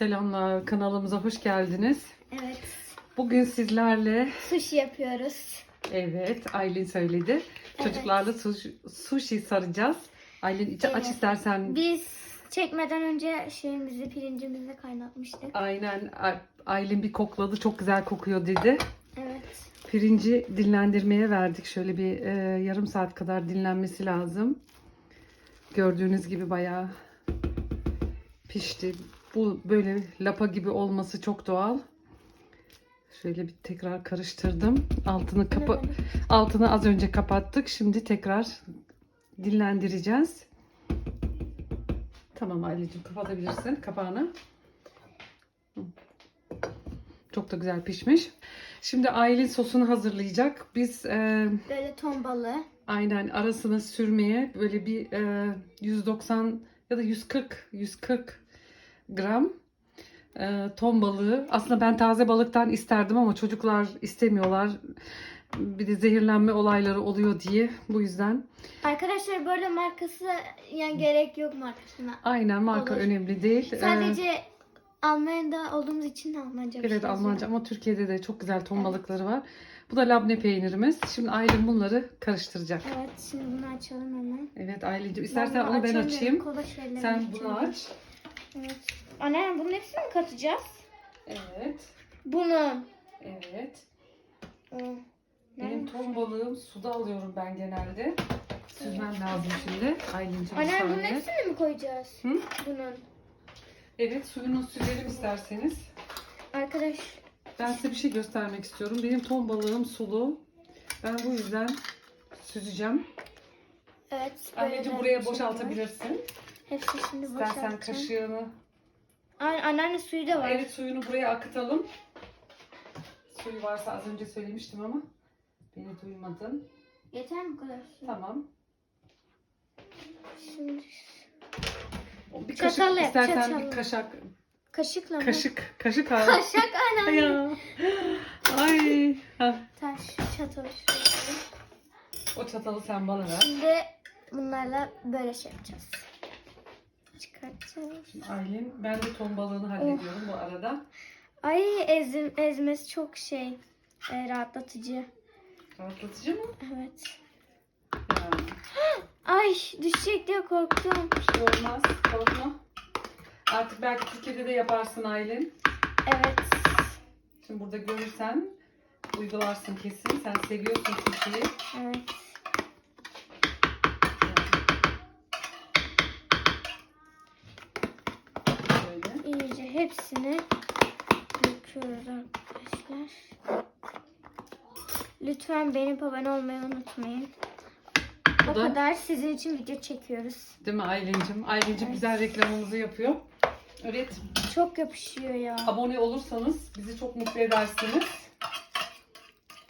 Selamlar, kanalımıza hoş geldiniz. Evet. Bugün sizlerle, Sushi yapıyoruz. evet Aylin söyledi, çocuklarla sushi, sushi saracağız. Aylin içi aç Evet. istersen. Biz çekmeden önce şeyimizi, pirincimizi kaynatmıştık. Aynen, Aylin bir kokladı, çok güzel kokuyor dedi. Evet. Pirinci dinlendirmeye verdik. Şöyle bir e, yarım saat kadar dinlenmesi lazım. Gördüğünüz gibi bayağı pişti. Bu böyle lapa gibi olması çok doğal. Şöyle bir tekrar karıştırdım. Altını kapa altını az önce kapattık. Şimdi tekrar dinlendireceğiz. Tamam Aylin'cim kapatabilirsin kapağını. Çok da güzel pişmiş. Şimdi Aylin sosunu hazırlayacak. Biz e, Böyle ton balığı. aynen arasına sürmeye böyle bir e, 190 ya da 140 140 gram e, ton balığı. Aslında ben taze balıktan isterdim ama çocuklar istemiyorlar. Bir de zehirlenme olayları oluyor diye. Bu yüzden Arkadaşlar böyle markası yani gerek yok markasına. aynen marka Olur. önemli değil. E, Sadece Almanya'da olduğumuz için Almanca Evet şey Almanca ama Türkiye'de de çok güzel ton balıkları var. Bu da labne peynirimiz. Şimdi Aylin bunları karıştıracak. Evet şimdi bunu açalım hemen. Evet Aylin'cim istersen onu ben açayım. Sen bunu aç. Evet. Anne bunun hepsini mi katacağız? Evet. Bunu. Evet. Aa, Benim ton balığım suda alıyorum ben genelde. Süzmem lazım şimdi. Aylin'cim bir Anne bunun saniye. hepsini mi koyacağız? Hı? Bunun. Evet suyunu süzelim isterseniz. Arkadaş Ben size bir şey göstermek istiyorum. Benim ton balığım sulu. Ben bu yüzden süzeceğim. evet. böyle Anneciğim de buraya bir şey var. boşaltabilirsin. Hepsi şimdi İstersen boşaltacağım. kaşığını An- anneanne suyu da var. Evet suyunu buraya akıtalım. Suyu varsa az önce söylemiştim ama beni duymadın. Yeter mi kadar su? Tamam. Şimdi Bir kaşık yap, istersen çatalla. bir kaşık kaşıkla mı? kaşık kaşık al. Kaşık anneanne. Ay. Ha. Taş çatalı. O çatalı sen bana ver. Şimdi bunlarla böyle şey yapacağız. Çıkartacağız. Aylin ben de ton balığını hallediyorum bu arada. Ay ezim, ezmesi çok şey e, rahatlatıcı. Rahatlatıcı mı? Evet. Ya. Ay düşecek diye korktum. Bir şey olmaz. Korkma. Artık belki Türkiye'de de yaparsın Aylin. Evet. Şimdi burada görürsen uygularsın kesin. Sen seviyorsun sushi'yi. Evet. Hepsini döküyoruz arkadaşlar. Lütfen beğenip abone olmayı unutmayın. Bu O da kadar sizin için video çekiyoruz. değil mi Aylin'cim? Aylin'cim Evet. güzel reklamımızı yapıyor. Evet. Çok yapışıyor ya. Abone olursanız bizi çok mutlu edersiniz.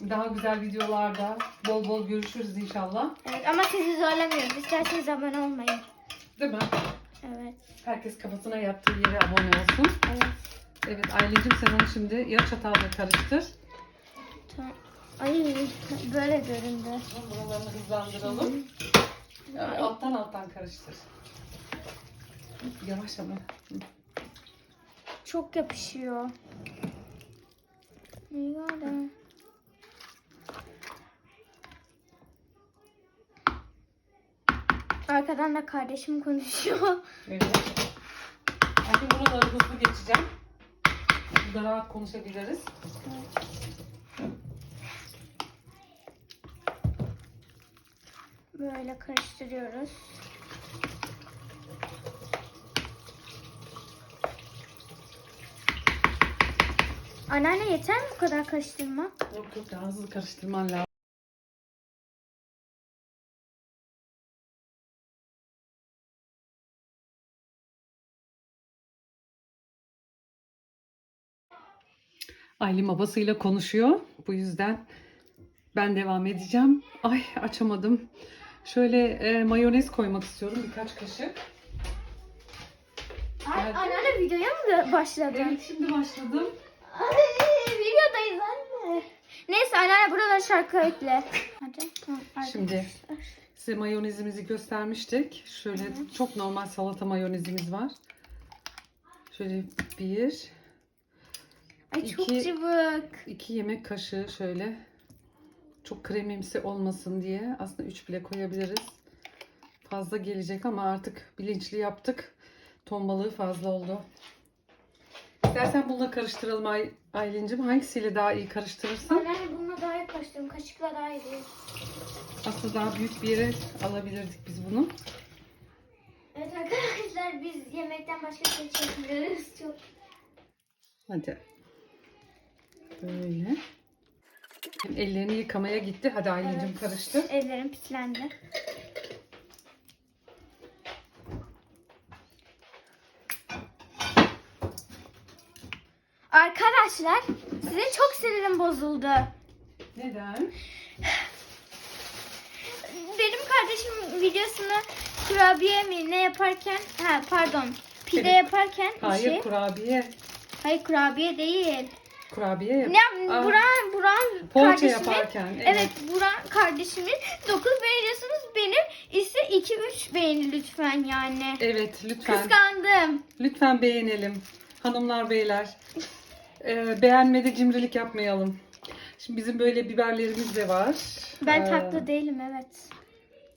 Daha güzel videolarda bol bol görüşürüz inşallah. Evet ama sizi zorlamıyoruz. İsterseniz abone olmayın. Değil mi? Evet. Herkes kafasına yaptığı yere abone olsun. Evet. Evet Aylin'cim sen onu şimdi ya çatalla karıştır. Tamam. Ay böyle göründü. Buralarını hızlandıralım. Yani alttan alttan karıştır. Yavaş ama. Çok yapışıyor. İyi Arkadan da kardeşim konuşuyor. Evet. Artık buraları hızlı geçeceğim. Burada rahat konuşabiliriz. Böyle karıştırıyoruz. Anneanne yeter mi bu kadar karıştırma? Yok yok daha hızlı karıştırman lazım. Aylin babasıyla konuşuyor. Bu yüzden ben devam edeceğim. Ay açamadım. Şöyle e, mayonez koymak istiyorum birkaç kaşık. Ay, Evet. anneanne videoya mı başladın? Evet şimdi başladım. Ay, videodayız anne. Neyse anneanne burada şarkı ekle. Hadi. Tamam, Şimdi size mayonezimizi göstermiştik. Şöyle çok normal salata mayonezimiz var. Şöyle bir, Ay çok İki- cıvık. iki yemek kaşığı şöyle. Çok kremimsi olmasın diye. Aslında üç bile koyabiliriz. Fazla gelecek ama artık bilinçli yaptık. Ton balığı fazla oldu. İstersen bununla karıştıralım Ay Aylin'cim. Hangisiyle daha iyi karıştırırsın? Anneanne bununla daha iyi karıştırdım. Kaşıkla daha iyi. Aslında daha büyük bir yere alabilirdik biz bunu. Evet arkadaşlar biz yemekten başka şey çekmiyoruz. Çok Hadi. Böyle. Ellerini yıkamaya gitti. Hadi Aylin'cim Evet. karıştır. Ellerim pislendi. Arkadaşlar size çok sinirim bozuldu. Neden? Benim kardeşim videosunu kurabiye mi ne yaparken ha pardon pide Evet. yaparken Hayır şey kurabiye. hayır kurabiye değil. Kurabiye yap. Ne Aa, Buran Buran Poğaça kardeşimin yaparken. Evet. Evet Buran kardeşimin 9 beğeniyorsunuz benim ise 2 3 beğeni lütfen yani. Evet lütfen. Kıskandım. Lütfen beğenelim. Hanımlar beyler. Ee, beğenmede cimrilik yapmayalım. Şimdi bizim böyle biberlerimiz de var. Ben Ee, tatlı değilim evet.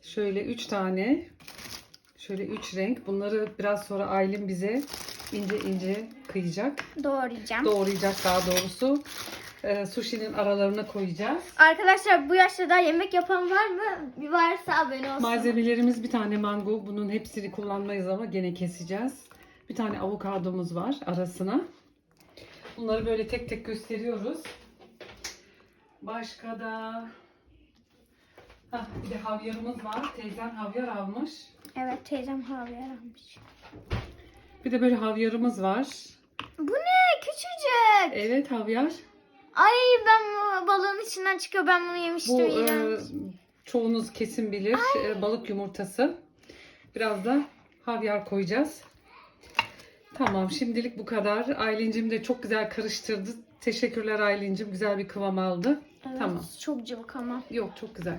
Şöyle üç tane. Şöyle üç renk. Bunları biraz sonra Aylin bize ince ince kıyacak. Doğrayacağım. Doğrayacak daha doğrusu. Ee, sushi'nin aralarına koyacağız. Arkadaşlar bu yaşta daha yemek yapan var mı? Bir varsa abone olsun. Malzemelerimiz bir tane mango. Bunun hepsini kullanmayız ama gene keseceğiz. Bir tane avokadomuz var arasına. Bunları böyle tek tek gösteriyoruz. Başka da Hah, bir de havyarımız var. Teyzem havyar almış. Evet teyzem havyar almış. Bir de böyle havyarımız var. Bu ne? Küçücük. Evet havyar. Ay ben bu balığın içinden çıkıyor. Ben bunu yemiştim. Bu e, çoğunuz kesin bilir. E, balık yumurtası. Biraz da havyar koyacağız. Tamam şimdilik bu kadar. Aylin'cim de çok güzel karıştırdı. Teşekkürler Aylin'cim. Güzel bir kıvam aldı. Evet, tamam. Çok cıvık ama. Yok çok güzel.